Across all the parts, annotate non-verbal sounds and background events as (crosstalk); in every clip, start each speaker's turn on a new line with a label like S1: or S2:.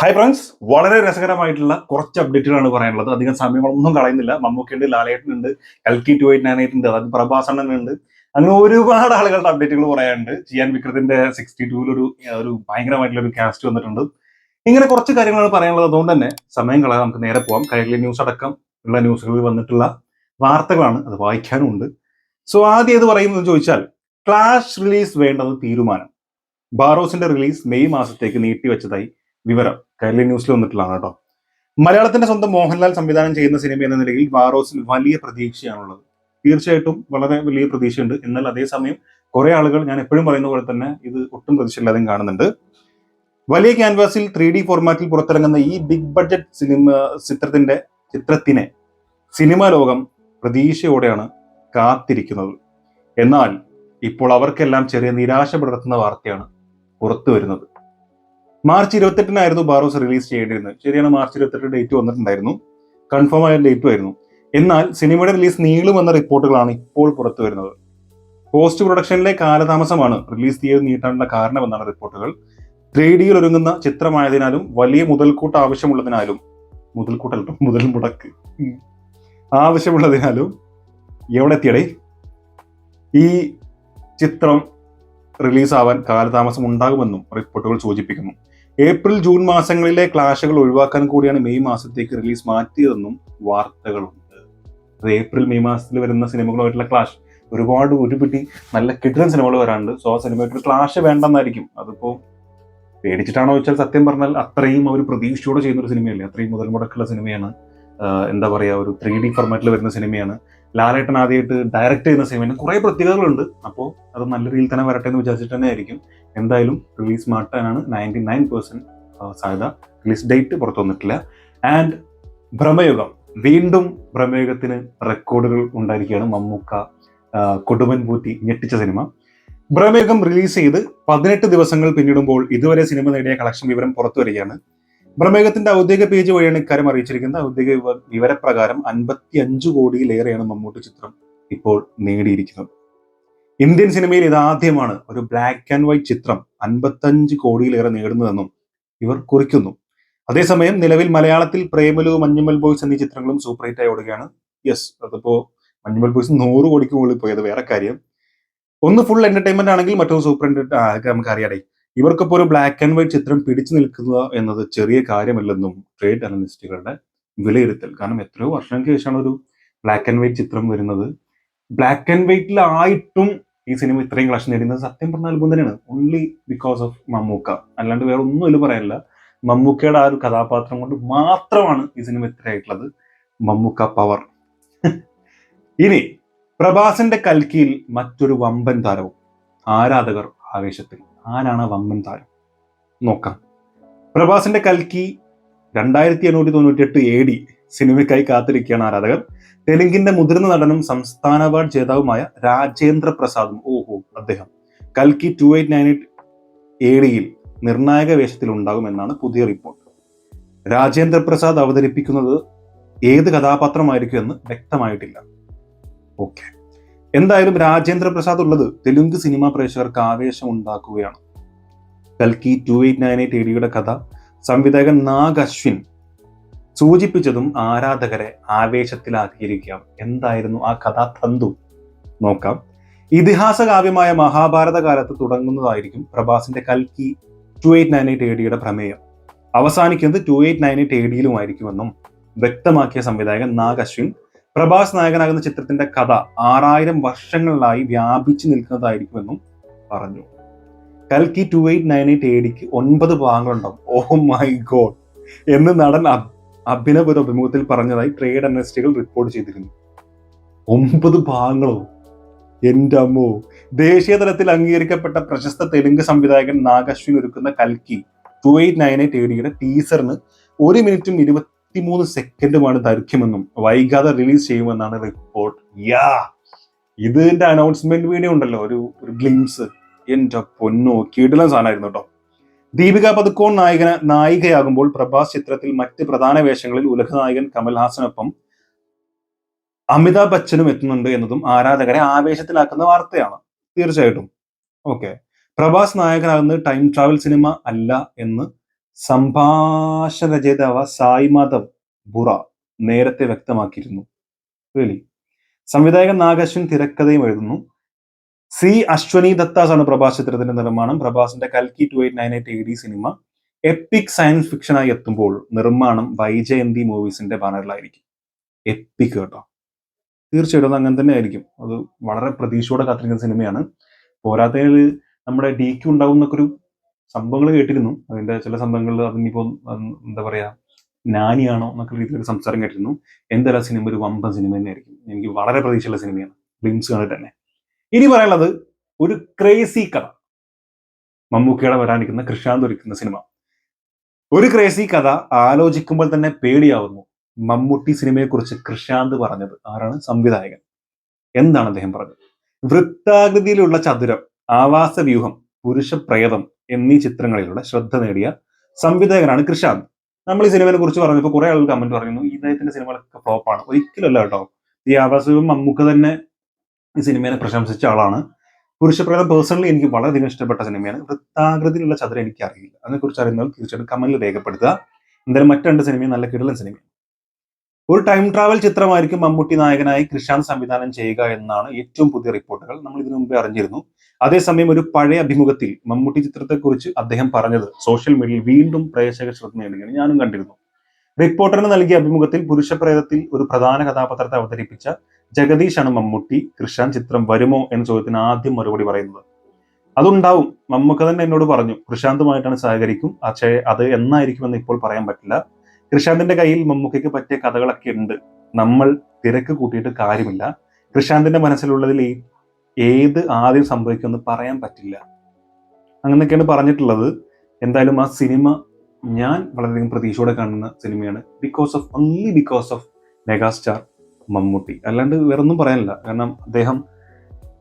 S1: Hi friends വളരെ രസകരമായിട്ടുള്ള കുറച്ച് അപ്ഡേറ്റുകളാണ് പറയാനുള്ളത്. അധികം സമയങ്ങളൊന്നും കളയുന്നില്ല. മമ്മൂക്കിയുണ്ട് ലാലേട്ടനുണ്ട് കൽക്കി ടു എയ്റ്റ് നയൻ എയ്റ്റ് ഉണ്ട് അതായത് പ്രഭാസണ്ണനുണ്ട്. അങ്ങനെ ഒരുപാട് ആളുകളുടെ അപ്ഡേറ്റുകൾ പറയാനുണ്ട്. ചെയ്യാൻ വിക്രത്തിന്റെ സിക്സ്റ്റി ടൂവിലൊരു ഒരു ഭയങ്കരമായിട്ടുള്ള ഒരു കാസ്റ്റ് വന്നിട്ടുണ്ട്. ഇങ്ങനെ കുറച്ച് കാര്യങ്ങളാണ് പറയാനുള്ളത്. അതുകൊണ്ട് തന്നെ സമയം കളയാതെ നമുക്ക് നേരെ പോവാം. കൈരളി ന്യൂസ് അടക്കം ഉള്ള ന്യൂസുകളിൽ വന്നിട്ടുള്ള വാർത്തകളാണ് അത് വായിക്കാനും ഉണ്ട് സോ ആദ്യം ഏത് പറയുന്നതെന്ന് ചോദിച്ചാൽ ക്ലാഷ് റിലീസ് വേണ്ടത് തീരുമാനം. ബാറോസിന്റെ റിലീസ് മെയ് മാസത്തേക്ക് നീട്ടിവെച്ചതായി വിവരം. കൈരളി ന്യൂസിൽ വന്നിട്ടുള്ളതാണ് കേട്ടോ. മലയാളത്തിന്റെ സ്വന്തം മോഹൻലാൽ സംവിധാനം ചെയ്യുന്ന സിനിമ എന്ന നിലയിൽ വാറോസിൽ വലിയ പ്രതീക്ഷയാണുള്ളത്. തീർച്ചയായിട്ടും വളരെ വലിയ പ്രതീക്ഷയുണ്ട്. എന്നാൽ അതേസമയം കുറെ ആളുകൾ ഞാൻ എപ്പോഴും പറയുന്ന പോലെ തന്നെ ഇത് ഒട്ടും പ്രതീക്ഷയില്ലാതെയും കാണുന്നുണ്ട്. വലിയ ക്യാൻവാസിൽ ത്രീ ഡി ഫോർമാറ്റിൽ പുറത്തിറങ്ങുന്ന ഈ ബിഗ് ബഡ്ജറ്റ് സിനിമ ചിത്രത്തിന്റെ ചിത്രത്തിനെ സിനിമാ ലോകം പ്രതീക്ഷയോടെയാണ് കാത്തിരിക്കുന്നത്. എന്നാൽ ഇപ്പോൾ അവർക്കെല്ലാം ചെറിയ നിരാശ പടർത്തുന്ന വാർത്തയാണ് പുറത്തു വരുന്നത് മാർച്ച് ഇരുപത്തെട്ടിനായിരുന്നു ബാറോസ് റിലീസ് ചെയ്യേണ്ടിയിരുന്നത്. ശരിയാണ് മാർച്ച് ഇരുപത്തെട്ട് ഡേറ്റ് വന്നിട്ടുണ്ടായിരുന്നു. കൺഫേം ആയ ഡേറ്റും ആയിരുന്നു. എന്നാൽ സിനിമയുടെ റിലീസ് നീളുമെന്ന റിപ്പോർട്ടുകളാണ് ഇപ്പോൾ പുറത്തു വരുന്നത്. പോസ്റ്റ് പ്രൊഡക്ഷനിലെ കാലതാമസമാണ് റിലീസ് തീയതി നീട്ടാനുള്ള കാരണമെന്നാണ് റിപ്പോർട്ടുകൾ. ത്രീ ഡിയിൽ ഒരുങ്ങുന്ന ചിത്രമായതിനാലും വലിയ മുതൽക്കൂട്ട് ആവശ്യമുള്ളതിനാലും മുതൽക്കൂട്ടല്ല മുതൽ മുടക്ക്. ആവശ്യമുള്ളതിനാലും എവിടെ എത്തിയടേ? ഈ ചിത്രം റിലീസാവാൻ കാലതാമസം ഉണ്ടാകുമെന്നും റിപ്പോർട്ടുകൾ സൂചിപ്പിക്കുന്നു. ഏപ്രിൽ ജൂൺ മാസങ്ങളിലെ ക്ലാഷുകൾ ഒഴിവാക്കാൻ കൂടിയാണ് മെയ് മാസത്തേക്ക് റിലീസ് മാറ്റിയതെന്നും വാർത്തകളുണ്ട്. അത് ഏപ്രിൽ മെയ് മാസത്തിൽ വരുന്ന സിനിമകളുമായിട്ടുള്ള ക്ലാഷ് ഒരുപാട് ഒരുപിടി നല്ല കിട്ടുന്ന സിനിമകൾ വരാനുണ്ട് സോ ആ സിനിമയായിട്ട് ക്ലാഷ് വേണ്ടെന്നായിരിക്കും. അതിപ്പോ പേടിച്ചിട്ടാണോ വെച്ചാൽ സത്യം പറഞ്ഞാൽ അത്രയും അവർ പ്രതീക്ഷയോടെ ചെയ്യുന്ന ഒരു സിനിമയല്ലേ? അത്രയും മുതൽ മുടക്കുള്ള സിനിമയാണ് എന്താ പറയുക ഒരു ത്രീ ഡി ഫോർമാറ്റിൽ വരുന്ന സിനിമയാണ്. ലാലേട്ടൻ ആദ്യമായിട്ട് ഡയറക്റ്റ് ചെയ്യുന്ന സിനിമയിൽ കുറെ പ്രത്യേകതകളുണ്ട്. അപ്പോൾ അത് നല്ല രീതിയിൽ തന്നെ വരട്ടെ എന്ന് വിചാരിച്ചിട്ട് തന്നെ ആയിരിക്കും. എന്തായാലും റിലീസ് മാറ്റാനാണ് നയന്റി നയൻ പെർസെന്റ് സാധ്യത. റിലീസ് ഡേറ്റ് പുറത്തു വന്നിട്ടില്ല. ആൻഡ് ഭ്രമയുഗം. വീണ്ടും ഭ്രമയുഗത്തിന് റെക്കോർഡുകൾ ഉണ്ടായിരിക്കുകയാണ് മമ്മൂക്ക കൊടുമൻ പൂറ്റി ഞെട്ടിച്ച സിനിമ ഭ്രമയുഗം റിലീസ് ചെയ്ത് പതിനെട്ട് ദിവസങ്ങൾ പിന്നിടുമ്പോൾ ഇതുവരെ സിനിമ നേടിയ കളക്ഷൻ വിവരം പുറത്തു വരികയാണ്. ഭ്രമയുഗത്തിന്റെ ഔദ്യോഗിക പേജ് വഴിയാണ് ഇക്കാര്യം അറിയിച്ചിരിക്കുന്നത്. ഔദ്യോഗിക വിവരപ്രകാരം അൻപത്തി അഞ്ച് കോടിയിലേറെയാണ് മമ്മൂട്ടി ചിത്രം ഇപ്പോൾ നേടിയിരിക്കുന്നത്. ഇന്ത്യൻ സിനിമയിൽ ഇതാദ്യമാണ് ഒരു ബ്ലാക്ക് ആൻഡ് വൈറ്റ് ചിത്രം അൻപത്തഞ്ച് കോടിയിലേറെ നേടുന്നതെന്നും ഇവർ കുറിക്കുന്നു. അതേസമയം നിലവിൽ മലയാളത്തിൽ പ്രേമലു മഞ്ഞുമൽ ബോയ്സ് എന്നീ ചിത്രങ്ങളും സൂപ്പർ ഹിറ്റ് ആയി ഓടുകയാണ്. യെസ് അതിപ്പോ മഞ്ഞുമൽ ബോയ്സ് നൂറ് കോടിക്ക് മുകളിൽ പോയത് വേറെ കാര്യം. ഒന്ന് ഫുൾ എന്റർടൈൻമെന്റ് ആണെങ്കിൽ മറ്റൊന്ന് സൂപ്പർ നമുക്ക് അറിയാടേ ഇവർക്കിപ്പോ ഒരു ബ്ലാക്ക് ആൻഡ് വൈറ്റ് ചിത്രം പിടിച്ചു നിൽക്കുക എന്നത് ചെറിയ കാര്യമല്ലെന്നും ട്രേഡ് അനലിസ്റ്റുകളുടെ വിലയിരുത്തൽ. കാരണം എത്രയോ വർഷങ്ങൾക്ക് ശേഷമാണ് ഒരു ബ്ലാക്ക് ആൻഡ് വൈറ്റ് ചിത്രം വരുന്നത്. ബ്ലാക്ക് ആൻഡ് വൈറ്റിലായിട്ടും ഈ സിനിമ ഇത്രയും കളക്ഷൻ നേടുന്നത് സത്യം പറഞ്ഞ അത്ഭുതം തന്നെയാണ് ഓൺലി ബിക്കോസ് ഓഫ് മമ്മൂക്ക. അല്ലാണ്ട് വേറെ ഒന്നും ഇല്ല പറയാനില്ല. മമ്മൂക്കയുടെ ആ ഒരു കഥാപാത്രം കൊണ്ട് മാത്രമാണ് ഈ സിനിമ ഇത്രയായിട്ടുള്ളത്. മമ്മൂക്ക പവർ (laughs) ഇനി പ്രഭാസിന്റെ കൽക്കിയിൽ മറ്റൊരു വമ്പൻ താരവും ആരാധകർ ആവേശത്തിൽ. ആരാണ് വമ്പൻ താരം? നോക്കാം. പ്രഭാസിന്റെ കൽക്കി രണ്ടായിരത്തി എണ്ണൂറ്റി തൊണ്ണൂറ്റി എട്ട് എ ഡി സിനിമയ്ക്കായി കാത്തിരിക്കുകയാണ് ആരാധകർ. തെലുങ്കിന്റെ മുതിർന്ന നടനും സംസ്ഥാന അവാർഡ് ജേതാവുമായ രാജേന്ദ്ര പ്രസാദും ഓഹോ അദ്ദേഹം. കൽക്കി two eight nine eight A ഡിയിൽ നിർണായക വേഷത്തിൽ ഉണ്ടാകുമെന്നാണ് പുതിയ റിപ്പോർട്ട്. രാജേന്ദ്ര പ്രസാദ് അവതരിപ്പിക്കുന്നത് ഏത് കഥാപാത്രമായിരിക്കും എന്ന് വ്യക്തമായിട്ടില്ല. ഓക്കെ. എന്തായാലും രാജേന്ദ്ര പ്രസാദ് ഉള്ളത് തെലുങ്ക് സിനിമാ പ്രേക്ഷകർക്ക് ആവേശം ഉണ്ടാക്കുകയാണ് കൽക്കി ടു എയ്റ്റ് നയൻ എയ്റ്റ് എഡിയുടെ കഥ സംവിധായകൻ നാഗ് അശ്വിൻ സൂചിപ്പിച്ചതും ആരാധകരെ ആവേശത്തിലാക്കിയിരിക്കാം എന്തായിരുന്നു ആ കഥാതന്തു നോക്കാം. ഇതിഹാസ കാവ്യമായ മഹാഭാരത കാലത്ത് തുടങ്ങുന്നതായിരിക്കും പ്രഭാസിന്റെ കൽക്കി ടു എയ്റ്റ് നയൻ എയ്റ്റ് എഡിയുടെ പ്രമേയം. അവസാനിക്കുന്നത് ടു എയ്റ്റ് നയൻ എയ്റ്റ് എഡിയിലുമായിരിക്കുമെന്നും വ്യക്തമാക്കിയ സംവിധായകൻ നാഗ് അശ്വിൻ പ്രഭാസ് നായകനാകുന്ന ചിത്രത്തിന്റെ കഥ ആറായിരം വർഷങ്ങളിലായി വ്യാപിച്ചു നിൽക്കുന്നതായിരിക്കുമെന്നും പറഞ്ഞു. കൽക്കി ടു എയ്റ്റ് നയൻ എയ്റ്റ് എയ്ഡിക്ക് ഒൻപത് ഭാഗങ്ങളുണ്ടാവും. ഓ മൈ ഗോഡ് എന്ന് നടൻ അഭ്- അഭിനവ് അഭിമുഖത്തിൽ പറഞ്ഞതായി ട്രേഡ് അനലിസ്റ്റുകൾ റിപ്പോർട്ട് ചെയ്തിരുന്നു. ഒമ്പത് ഭാഗങ്ങളോ? എന്റെ അമ്മോ. ദേശീയ തലത്തിൽ അംഗീകരിക്കപ്പെട്ട പ്രശസ്ത തെലുങ്ക് സംവിധായകൻ നാഗശ്വിൻ ഒരുക്കുന്ന കൽക്കി ടു എയ്റ്റ് നയൻ എയ്റ്റ് എയ്ഡിയുടെ ഡിയുടെ ടീസറിന് ഒരു മിനിറ്റും ഇരുപത്തിമൂന്ന് സെക്കൻഡുമാണ് ദൈർഘ്യമെന്നും വൈകാതെ റിലീസ് ചെയ്യുമെന്നാണ് റിപ്പോർട്ട് യാ! ഇതിന്റെ അനൗൺസ്മെന്റ് വീഡിയോ ഉണ്ടല്ലോ ഒരു ഒരു ഗ്ലിംസ് എന്റെ പൊന്നോ കീടിലൻ സാധനമായിരുന്നു കേട്ടോ ദീപിക പതുക്കോൺ നായകന നായികയാകുമ്പോൾ പ്രഭാസ് ചിത്രത്തിൽ മറ്റ് പ്രധാന വേഷങ്ങളിൽ ഉലക നായകൻ കമൽഹാസനൊപ്പം അമിതാഭ് ബച്ചനും എത്തുന്നുണ്ട് എന്നതും ആരാധകരെ ആവേശത്തിലാക്കുന്ന വാർത്തയാണ്. തീർച്ചയായിട്ടും. ഓക്കെ. പ്രഭാസ് നായകനാകുന്നത് ടൈം ട്രാവൽ സിനിമ അല്ല എന്ന് സംഭാഷണ രചയിതാവ് സായി മാധവ് ബുറ നേരത്തെ വ്യക്തമാക്കിയിരുന്നു. really. സംവിധായകൻ നാഗശ്വിൻ തിരക്കഥയും എഴുതുന്നു. സി. അശ്വനി ദത്താസ് ആണ് പ്രഭാസ് ചിത്രത്തിന്റെ നിർമ്മാണം. പ്രഭാസിന്റെ കൽക്കി two eight nine eight A D cinema. Epic science ഫിക്ഷനായി എത്തുമ്പോൾ നിർമ്മാണം വൈജയന്തി മൂവീസിന്റെ ബാനറിലായിരിക്കും. എപ്പിക് കേട്ടോ. തീർച്ചയായിട്ടും അങ്ങനെ തന്നെ ആയിരിക്കും അത് വളരെ പ്രതീക്ഷയോടെ കാത്തിരിക്കുന്ന സിനിമയാണ്. പോരാത്തതിൽ നമ്മുടെ ഡി ക്യു ഉണ്ടാവും എന്നൊക്കെ ഒരു സംഭവങ്ങൾ കേട്ടിരുന്നു. അതിന്റെ ചില സംഭവങ്ങളിൽ അതിനിപ്പോ ഉം, എന്താ പറയാ നാനിയാണോ എന്നൊക്കെ രീതിയിൽ സംസാരം കേട്ടിരുന്നു. എന്തായാലും സിനിമ? ഒരു വമ്പൻ സിനിമ തന്നെയായിരിക്കും. എനിക്ക് വളരെ പ്രതീക്ഷയുള്ള സിനിമയാണ്. ഗ്ലിംസ് കണ്ടിട്ട് തന്നെ. ഇനി പറയാനുള്ളത് ഒരു ക്രേസി കഥ. മമ്മൂക്കയുടെ വരാനിരിക്കുന്ന കൃഷാന്ത് ഒരുക്കുന്ന സിനിമ. ഒരു ക്രേസി കഥ ആലോചിക്കുമ്പോൾ തന്നെ പേടിയാവുന്നു. മമ്മൂട്ടി സിനിമയെക്കുറിച്ച് കൃഷാന്ത് പറഞ്ഞത് ആരാണ്? സംവിധായകൻ. എന്താണ് അദ്ദേഹം പറഞ്ഞത്? വൃത്താകൃതിയിലുള്ള ചതുരം ആവാസ വ്യൂഹം പുരുഷ പ്രേതം എന്നീ ചിത്രങ്ങളിലൂടെ ശ്രദ്ധ നേടിയ സംവിധായകനാണ് കൃഷാന്ത്. നമ്മൾ ഈ സിനിമയെ കുറിച്ച് പറഞ്ഞപ്പോൾ കുറെ ആളുകൾ കമന്റ് പറയുന്നു ഇദ്ദേഹത്തിന്റെ സിനിമകളൊക്കെ ഫ്ലോപ്പാണ് ഒരിക്കലല്ല കേട്ടോ. ഈ ആവാസവും മമ്മൂക്ക തന്നെ ഈ സിനിമയെ പ്രശംസിച്ച ആളാണ്. പുരുഷപ്രേതം പേഴ്സണലി എനിക്ക് വളരെയധികം ഇഷ്ടപ്പെട്ട സിനിമയാണ്. വൃത്താകൃതിയിലുള്ള ചതുരം എനിക്ക് അറിയില്ല അതിനെക്കുറിച്ച് അറിയുന്നവർ തീർച്ചയായിട്ടും കമന്റിൽ രേഖപ്പെടുത്തുക. എന്തായാലും മറ്റു രണ്ട് സിനിമയും നല്ല കിടലൻ സിനിമയാണ്. ഒരു ടൈം ട്രാവൽ ചിത്രമായിരിക്കും മമ്മൂട്ടി നായകനായി കൃഷാന്ത് സംവിധാനം ചെയ്യുക എന്നാണ് ഏറ്റവും പുതിയ റിപ്പോർട്ടുകൾ നമ്മൾ ഇതിനു മുമ്പേ അറിഞ്ഞിരുന്നു. അതേസമയം ഒരു പഴയ അഭിമുഖത്തിൽ മമ്മൂട്ടി ചിത്രത്തെക്കുറിച്ച് അദ്ദേഹം പറഞ്ഞത് സോഷ്യൽ മീഡിയയിൽ വീണ്ടും പ്രേക്ഷക ശ്രദ്ധ നേടുകയാണ് ഞാനും കണ്ടിരുന്നു. റിപ്പോർട്ടറിന് നൽകിയ അഭിമുഖത്തിൽ പുരുഷപ്രേതത്തിൽ ഒരു പ്രധാന കഥാപാത്രത്തെ അവതരിപ്പിച്ച ജഗദീഷാണ് മമ്മൂട്ടി കൃഷാൻ ചിത്രം വരുമോ എന്ന ചോദ്യത്തിന് ആദ്യം മറുപടി പറയുന്നത്. അതുണ്ടാവും. മമ്മൂക്ക തന്നെ എന്നോട് പറഞ്ഞു കൃഷാന്തുമായിട്ടാണ് സഹകരിക്കും പക്ഷേ അത് എന്നായിരിക്കുമെന്ന് ഇപ്പോൾ പറയാൻ പറ്റില്ല. കൃഷാന്തിന്റെ കയ്യിൽ മമ്മൂക്കയ്ക്ക് പറ്റിയ കഥകളൊക്കെ ഉണ്ട്. നമ്മൾ തിരക്ക് കൂട്ടിയിട്ട് കാര്യമില്ല. കൃഷാന്തിന്റെ മനസ്സിലുള്ളതിൽ ഏത് ആദ്യം സംഭവിക്കുമെന്ന് പറയാൻ പറ്റില്ല. അങ്ങനെയൊക്കെയാണ് പറഞ്ഞിട്ടുള്ളത്. എന്തായാലും ആ സിനിമ ഞാൻ വളരെയധികം പ്രതീക്ഷയോടെ കാണുന്ന സിനിമയാണ്. Because of only because of megastar Mammootty. അല്ലാണ്ട് വേറൊന്നും പറയാനില്ല. കാരണം അദ്ദേഹം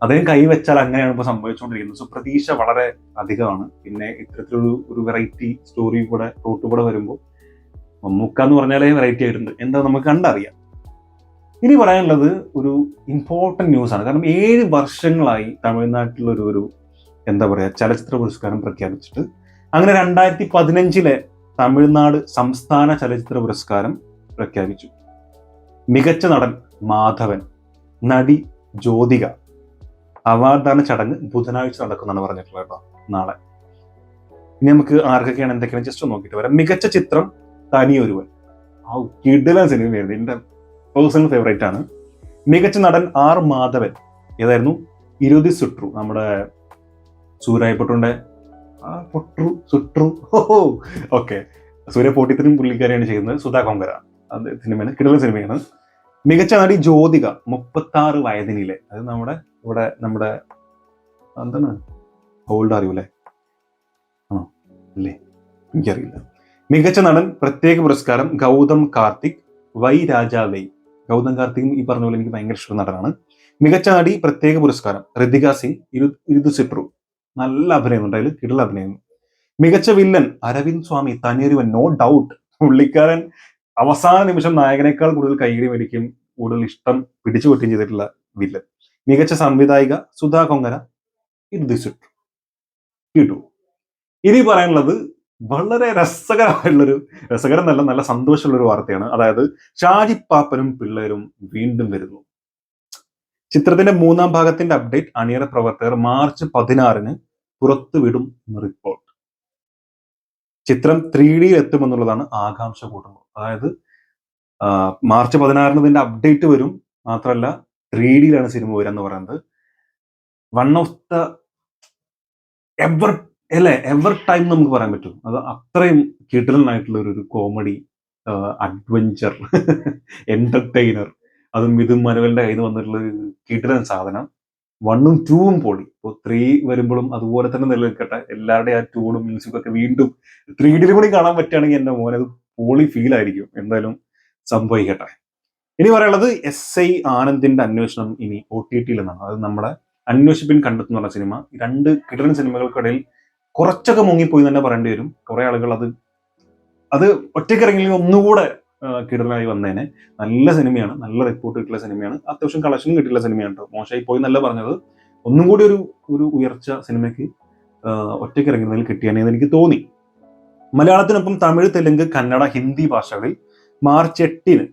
S1: അദ്ദേഹം കൈവച്ചാൽ അങ്ങനെയാണ് ഇപ്പോൾ സംഭവിച്ചുകൊണ്ടിരിക്കുന്നത്. സോ പ്രതീക്ഷ വളരെ അധികമാണ്. പിന്നെ ഇത്തരത്തിലൊരു ഒരു വെറൈറ്റി സ്റ്റോറി കൂടെ റൂട്ട് കൂടെ വരുമ്പോൾ മമ്മൂക്ക എന്ന് പറഞ്ഞാലേ വെറൈറ്റി ആയിട്ടുണ്ട്. എന്താ നമുക്ക് കണ്ടറിയാം. ഇനി പറയാനുള്ളത് ഒരു ഇമ്പോർട്ടന്റ് ന്യൂസാണ് കാരണം ഏഴ് വർഷങ്ങളായി തമിഴ്നാട്ടിലൊരു ഒരു എന്താ പറയുക ചലച്ചിത്ര പുരസ്കാരം പ്രഖ്യാപിച്ചിട്ട് അങ്ങനെ രണ്ടായിരത്തി പതിനഞ്ചിലെ തമിഴ്നാട് സംസ്ഥാന ചലച്ചിത്ര പുരസ്കാരം പ്രഖ്യാപിച്ചു. മികച്ച നടൻ മാധവൻ നടി ജ്യോതിക അവാർഡാണ് ചടങ്ങ് ബുധനാഴ്ച നടക്കുന്നാണ് പറഞ്ഞിട്ടുള്ളത് കേട്ടോ നാളെ. ഇനി നമുക്ക് ആർക്കൊക്കെയാണ് എന്തൊക്കെയാണ്? ജസ്റ്റ് നോക്കിയിട്ട് വരാം. മികച്ച ചിത്രം തനിയൊരുവൻ. ആ കിടിലൻ സിനിമയായിരുന്നു. എന്റെ പേഴ്സണൽ ഫേവറേറ്റ് ആണ്. മികച്ച നടൻ ആർ മാധവൻ. ഏതായിരുന്നു? ഇരുതി സുട്രു നമ്മുടെ സൂര്യായപ്പൊട്ടുന്റെ ആ പൊട്രു സുട്രു. ഓക്കെ സൂര്യ പൊട്ടിത്തിനും പുള്ളിക്കാരിയാണ് ചെയ്യുന്നത്. സുധാ കൊങ്കര അത് സിനിമയാണ് കിടലൻ സിനിമയാണ്. മികച്ച നടി ജ്യോതിക മുപ്പത്തി ആറ് വയതിനിലെ അത് നമ്മുടെ ഇവിടെ നമ്മുടെ എന്താണ്? ഓൾഡ് അറിയൂലേ ആ അല്ലേ എനിക്കറിയില്ല. മികച്ച നടൻ പ്രത്യേക പുരസ്കാരം ഗൗതം കാർത്തിക് വൈ രാജാ വൈ. ഗൗതം കാർത്തികും ഈ പറഞ്ഞ പോലെ എനിക്ക് ഭയങ്കര ഇഷ്ടം നടനാണ്. മികച്ച നടി പ്രത്യേക പുരസ്കാരം. ഋതിക സിംഗ് ഇരു ഇരുതു സിപ്രു. നല്ല അഭിനയം ഉണ്ടായാലും കിടൽ അഭിനയം മികച്ച villain Arvind Swamy Thani Oruvan no doubt പുള്ളിക്കാരൻ അവസാന നിമിഷം നായകനേക്കാൾ കൂടുതൽ കൈകടി മേടിക്കും കൂടുതൽ ഇഷ്ടം പിടിച്ചു പറ്റുകയും ചെയ്തിട്ടുള്ള വില്ലൻ. മികച്ച സംവിധായിക സുധാ കൊങ്കര ഇരുതു സിപ്രു. കിട്ടു ഇനി പറയാനുള്ളത് വളരെ രസകരമായിട്ടുള്ളൊരു രസകരം നല്ല നല്ല സന്തോഷമുള്ള ഒരു വാർത്തയാണ്. അതായത് ഷാജിപ്പാപ്പനും പിള്ളേരും വീണ്ടും വരുന്നു. ചിത്രത്തിന്റെ മൂന്നാം ഭാഗത്തിന്റെ അപ്ഡേറ്റ് അണിയറ പ്രവർത്തകർ മാർച്ച് പതിനാറിന് പുറത്തുവിടും എന്ന് റിപ്പോർട്ട്. ചിത്രം ത്രീ ഡിയിൽ എത്തുമെന്നുള്ളതാണ് ആകാംക്ഷ കൂട്ടുന്നത്. അതായത് മാർച്ച് പതിനാറിന് ഇതിന്റെ അപ്ഡേറ്റ് വരും. മാത്രമല്ല ത്രീ ഡിയിലാണ് സിനിമ വരിക എന്ന് പറയുന്നത്. വൺ ഓഫ് ദ എവർ അല്ലെ? എവർ ടൈം നമുക്ക് പറയാൻ പറ്റും. അത് അത്രയും കിടലനായിട്ടുള്ള ഒരു കോമഡി അഡ്വഞ്ചർ എന്റർടൈനർ. അതും മിഥുൻ മനുവലിന്റെ കയ്യിൽ നിന്ന് വന്നിട്ടുള്ള ഒരു കിടലൻ സാധനം. വണ്ണും ടൂവും പൊളി. ഇപ്പോൾ ത്രീ വരുമ്പോഴും അതുപോലെ തന്നെ നിലനിൽക്കട്ടെ. എല്ലാവരുടെയും ആ ടൂണും മ്യൂസിക്കും ഒക്കെ വീണ്ടും ത്രീ ഡിയിലും കൂടി കാണാൻ പറ്റുകയാണെങ്കിൽ എന്റെ മോനത് പോളി ഫീൽ ആയിരിക്കും. എന്തായാലും സംഭവിക്കട്ടെ. ഇനി പറയാനുള്ളത് എസ് ഐ ആനന്ദിന്റെ അന്വേഷണം ഇനി ഒ ടി ടിയിൽ നിന്നാണ്. അത് നമ്മുടെ അന്വേഷിപ്പിൻ കണ്ടെത്തുന്ന സിനിമ. രണ്ട് കിടലൻ സിനിമകൾക്കിടയിൽ കുറച്ചൊക്കെ മുങ്ങിപ്പോയി തന്നെ പറയേണ്ടി വരും. കുറെ ആളുകൾ അത് അത് ഒറ്റയ്ക്കിറങ്ങിയിൽ ഒന്നുകൂടെ ആ, കിടലായി വന്നേനെ. നല്ല സിനിമയാണ്. നല്ല റിപ്പോർട്ട് കിട്ടിയ സിനിമയാണ്. അത്യാവശ്യം കളക്ഷനും കിട്ടിയുള്ള സിനിമയാണ് കേട്ടോ മോശമായി പോയി നല്ല പറഞ്ഞത്. ഒന്നും കൂടി ഒരു ഒരു ഉയർച്ച സിനിമയ്ക്ക് ഒറ്റയ്ക്ക് ഇറങ്ങുന്നതിൽ കിട്ടിയാനെന്ന് എനിക്ക് തോന്നി. മലയാളത്തിനൊപ്പം തമിഴ് തെലുങ്ക് കന്നഡ ഹിന്ദി ഭാഷകളിൽ മാർച്ച് എട്ടിന്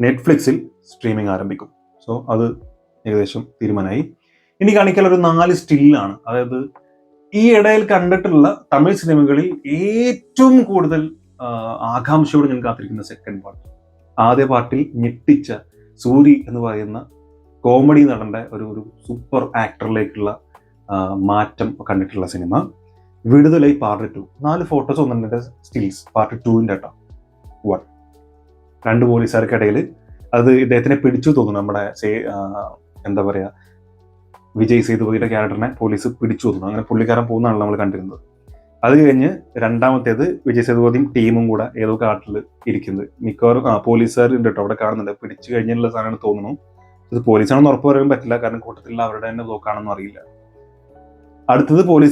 S1: നെറ്റ്ഫ്ലിക്സിൽ സ്ട്രീമിംഗ് ആരംഭിക്കും. സോ അത് ഏകദേശം തീരുമാനമായി. ഇനി കാണിക്കാൻ ഒരു നാല് സ്റ്റില്ലാണ്. അതായത് ഈ ഇടയിൽ കണ്ടിട്ടുള്ള തമിഴ് സിനിമകളിൽ ഏറ്റവും കൂടുതൽ ആകാംക്ഷയോട് ഞാൻ കാത്തിരിക്കുന്ന സെക്കൻഡ് പാർട്ട് ആദ്യ പാർട്ടിൽ ഞെട്ടിച്ച സൂരി എന്ന് പറയുന്ന കോമഡി നടന്റെ ഒരു ഒരു സൂപ്പർ ആക്ടറിലേക്കുള്ള മാറ്റം കണ്ടിട്ടുള്ള സിനിമ. വിടുതലായി പാർട്ട് ടു നാല് ഫോട്ടോസ് ഒന്നിന്റെ സ്റ്റിൽസ് പാർട്ട് ടുവിന്റെ കേട്ടോ. വൺ രണ്ട് പോലീസുകാർക്കിടയിൽ അത് ഇദ്ദേഹത്തിനെ പിടിച്ചു തോന്നുന്നു. നമ്മുടെ എന്താ പറയാ വിജയ് സേതുപതിയുടെ ക്യാരക്ടറിനെ പോലീസ് പിടിച്ചു തോന്നുന്നു അങ്ങനെ പുള്ളിക്കാരൻ പോകുന്നതാണ് നമ്മൾ കണ്ടിരുന്നത്. അത് കഴിഞ്ഞ് രണ്ടാമത്തേത് വിജയ് സേതുപതിയും ടീമും കൂടെ ഏതോ കാട്ടിൽ ഇരിക്കുന്നത് മിക്കവാറും ആ പോലീസുകാർ ഉണ്ട് കേട്ടോ അവിടെ കാണുന്നുണ്ട്. പിടിച്ചു കഴിഞ്ഞുള്ള സാധനമാണ് തോന്നുന്നു. ഇത് പോലീസാണെന്ന് ഉറപ്പ് പറയാൻ പറ്റില്ല. കാരണം കൂട്ടത്തിൽ അവരുടെ തന്നെ നോക്കാണെന്ന് അറിയില്ല. അടുത്തത് കൂടി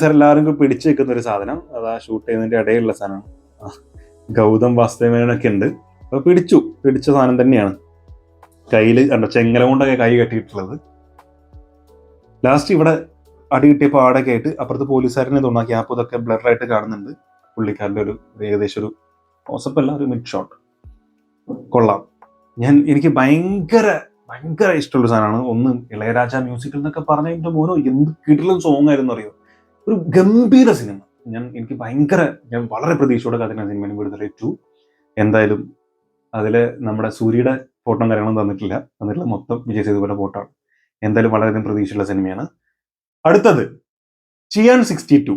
S1: പിടിച്ചു വെക്കുന്ന ഒരു സാധനം. അത് ആ ഷൂട്ട് ചെയ്യുന്നതിന്റെ ഇടയിലുള്ള സാധനമാണ് ഗൗതം വാസ്തവനൊക്കെ ഉണ്ട്. അപ്പൊ പിടിച്ചു. പിടിച്ച സാധനം തന്നെയാണ്. കയ്യിൽ കണ്ടോ? ചെങ്ങല കൊണ്ടൊക്കെ കൈ കെട്ടിയിട്ടുള്ളത്. ലാസ്റ്റ് ഇവിടെ അടി കിട്ടിയപ്പോൾ ആടൊക്കെ ആയിട്ട് അപ്പുറത്ത് പോലീസുകാരനെ തോന്നാ ക്യാപ്പ് ഇതൊക്കെ ബ്ലറായിട്ട് കാണുന്നുണ്ട്. പുള്ളിക്കാരന്റെ ഒരു ഏകദേശം ഒരു മോശപ്പല്ല ഒരു മിഡ് ഷോട്ട് കൊള്ളാം. ഞാൻ എനിക്ക് ഭയങ്കര ഭയങ്കര ഇഷ്ടമുള്ള സാധനമാണ്. ഒന്ന് ഇളയരാജ മ്യൂസിക്കൽ എന്നൊക്കെ പറഞ്ഞ എന്റെ മോനോ എന്ത് കിടിലും സോങ് ആയിരുന്നു അറിയോ? ഒരു ഗംഭീര സിനിമ ഞാൻ എനിക്ക് ഭയങ്കര ഞാൻ വളരെ പ്രതീക്ഷയോടെ കാത്തിരുന്ന സിനിമയും വിടുതല ടു എന്തായാലും അതിൽ നമ്മുടെ സൂര്യയുടെ ഫോട്ടോ കാര്യങ്ങളും തന്നിട്ടില്ല. തന്നിട്ടുള്ള മൊത്തം വിജയ് സേതുപോലെ ഫോട്ടോ ആണ്. എന്തായാലും വളരെയധികം പ്രതീക്ഷയുള്ള സിനിമയാണ്. അടുത്തത് ചിയാൻ സിക്സ്റ്റി ടു.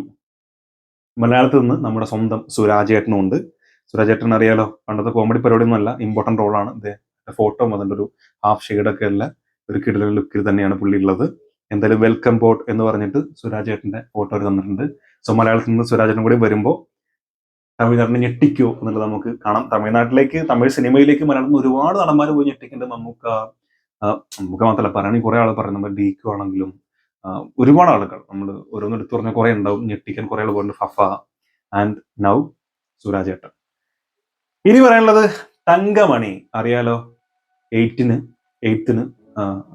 S1: മലയാളത്തിൽ നിന്ന് നമ്മുടെ സ്വന്തം സുരാജ് സുരാജേട്ടനും ഉണ്ട് സുരാജ് സുരാജേട്ടൻ അറിയാലോ പണ്ടത്തെ കോമഡി പരിപാടി പരിപാടിയൊന്നും അല്ല ഇമ്പോർട്ടന്റ് റോളാണ് ഇത് ഫോട്ടോ അതിന്റെ ഒരു ഹാഫ് ഷെയ്ഡൊക്കെ അല്ല ഒരു കിടല ലുക്കിൽ തന്നെയാണ് പുള്ളി ഉള്ളത്. എന്തായാലും വെൽക്കം ബോട്ട് എന്ന് പറഞ്ഞിട്ട് സുരാജ് സുരാജേട്ടന്റെ ഫോട്ടോ തന്നിട്ടുണ്ട്. സോ മലയാളത്തിൽ നിന്ന് സുരാജേട്ടൻ കൂടി വരുമ്പോൾ തമിഴ്നാട്ടിനെ ഞെട്ടിക്കോ എന്നുള്ളത് നമുക്ക് കാണാം. തമിഴ്നാട്ടിലേക്ക് തമിഴ് സിനിമയിലേക്ക് നിന്ന് ഒരുപാട് നടന്മാർ പോയി ഞെട്ടിക്കുന്നുണ്ട് മമ്മൂക്ക ആ, മമ്മൂക്ക മാത്രമല്ല പറയുകയാണെങ്കിൽ കുറെ ആൾ പറയുന്നത് നമ്മൾ ഡീക്കു ആണെങ്കിലും ഒരുപാട് ആളുകൾ. നമ്മൾ ഓരോന്ന് എടുത്തു പറഞ്ഞ കുറെ ഉണ്ടാവും ഞെട്ടിക്കാൻ കുറെ ആൾ പോയിട്ടുണ്ട് ഫഫ ആൻഡ് നൗ സുരാജേട്ടൻ. ഇനി പറയാനുള്ളത് തങ്കമണി. അറിയാലോ എയ്റ്റിന് എയ്ത്തിന്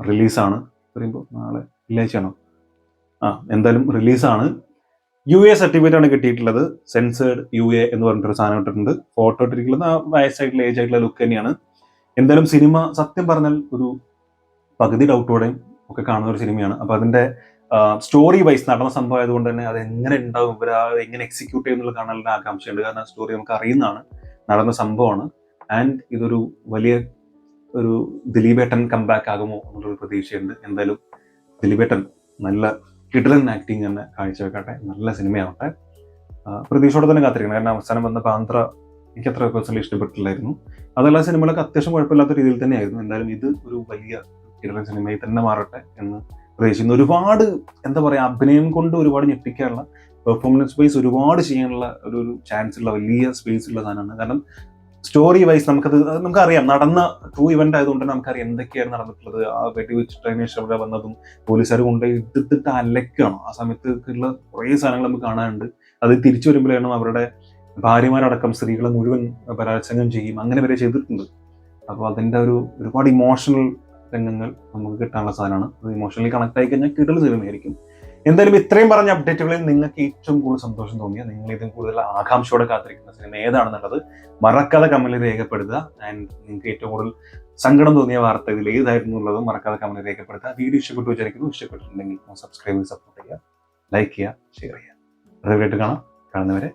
S1: റിലീസാണ് പറയുമ്പോൾ നാളെ വെള്ളിയാഴ്ചയാണോ? ആ എന്തായാലും റിലീസാണ് യു എ സർട്ടിഫിക്കറ്റ് ആണ് കിട്ടിയിട്ടുള്ളത്. സെൻസേർഡ് യു എ എന്ന് പറഞ്ഞിട്ടൊരു സാധനം ഇട്ടിട്ടുണ്ട്. ഫോട്ടോ ഇട്ടിരിക്കുന്നത് ആ വയസ്സായിട്ടുള്ള ഏജ് ആയിട്ടുള്ള ലുക്ക് തന്നെയാണ്. എന്തായാലും സിനിമ സത്യം പറഞ്ഞാൽ ഒരു പകുതി ഡൗട്ടോടെയും ഒക്കെ കാണുന്ന ഒരു സിനിമയാണ്. അപ്പൊ അതിന്റെ സ്റ്റോറി വൈസ് നടന്ന സംഭവം ആയതുകൊണ്ട് തന്നെ അത് എങ്ങനെ ഉണ്ടാവും ഇവർ എങ്ങനെ എക്സിക്യൂട്ട് ചെയ്യുന്നുള്ള കാണാനുള്ള ആകാംക്ഷയുണ്ട്. കാരണം സ്റ്റോറി നമുക്ക് അറിയുന്നതാണ് നടന്ന സംഭവമാണ്. ആൻഡ് ഇതൊരു വലിയ ഒരു ദിലീപേട്ടൻ കംബാക്ക് ആകുമോ എന്നുള്ളൊരു പ്രതീക്ഷയുണ്ട്. എന്തായാലും ദിലീപേട്ടൻ നല്ല കിടലൻ ആക്ടിങ് തന്നെ കാഴ്ചവെക്കട്ടെ. നല്ല സിനിമയാവട്ടെ. പ്രതീക്ഷയോടെ തന്നെ കാത്തിരിക്കണം. കാരണം അവസാനം വന്ന പാന്ത്ര എനിക്ക് അത്ര പേഴ്സണലി ഇഷ്ടപ്പെട്ടില്ലായിരുന്നു. അതെല്ലാ സിനിമകളൊക്കെ അത്യാവശ്യം കുഴപ്പമില്ലാത്ത രീതിയിൽ തന്നെയായിരുന്നു. എന്തായാലും ഇത് ഒരു വലിയ കിടലൻ സിനിമയിൽ തന്നെ മാറട്ടെ എന്ന് പ്രതീക്ഷിക്കുന്നു. ഒരുപാട് എന്താ പറയുക അഭിനയം കൊണ്ട് ഒരുപാട് ഞെട്ടിക്കാനുള്ള പെർഫോമൻസ് വൈസ് ഒരുപാട് ചെയ്യാനുള്ള ഒരു ഒരു ചാൻസ് ഉള്ള വലിയ സ്പേസ് ഉള്ള സാധനമാണ്. കാരണം സ്റ്റോറി വൈസ് നമുക്കത് നമുക്കറിയാം. നടന്ന ട്രൂ ഇവന്റ് ആയതുകൊണ്ട് തന്നെ നമുക്കറിയാം എന്തൊക്കെയാണ് നടന്നിട്ടുള്ളത്. ആ വെടി ശേഷം അവിടെ വന്നതും പോലീസുകാർ കൊണ്ടുപോയി ഇട്ടിട്ട് അലക്കാണ് ആ സമയത്ത് ഉള്ള കുറേ സാധനങ്ങൾ നമുക്ക് കാണാനുണ്ട്. അത് തിരിച്ചു വരുമ്പോഴാണ് അവരുടെ ഭാര്യമാരടക്കം സ്ത്രീകളെ മുഴുവൻ ബലാത്സംഗം ചെയ്യും. അങ്ങനെ വരെ ചെയ്തിട്ടുണ്ട്. അപ്പോൾ അതിന്റെ ഒരു ഒരുപാട് ഇമോഷണൽ രംഗങ്ങൾ നമുക്ക് കിട്ടാനുള്ള സാധനമാണ്. അത് ഇമോഷണലി കണക്ട് ആയി കഴിഞ്ഞാൽ കിടൽ സിനിമയായിരിക്കും. എന്തായാലും ഇത്രയും പറഞ്ഞ അപ്ഡേറ്റുകളിൽ നിങ്ങൾക്ക് ഏറ്റവും കൂടുതൽ സന്തോഷം തോന്നിയ നിങ്ങൾ ഇതിൽ കൂടുതൽ ആകാംക്ഷയോടെ കാത്തിരിക്കുന്ന സിനിമ ഏതാണെന്നുള്ളത് മറക്കാതെ കമന്റിൽ രേഖപ്പെടുത്തുക. ആൻഡ് നിങ്ങൾക്ക് ഏറ്റവും കൂടുതൽ സങ്കടം തോന്നിയ വാർത്ത ഇതിൽ ഏതായിരുന്നു എന്നുള്ളത് മറക്കാതെ കമന്റിൽ രേഖപ്പെടുത്തുക. വീഡിയോ ഇഷ്ടപ്പെട്ടു വിചാരിക്കുന്നു. ഇഷ്ടപ്പെട്ടിട്ടുണ്ടെങ്കിൽ സബ്സ്ക്രൈബ് സപ്പോർട്ട് ചെയ്യുക. ലൈക്ക് ചെയ്യുക ഷെയർ ചെയ്യുക. അതുമായിട്ട് കാണാം. കാണുന്നവരെ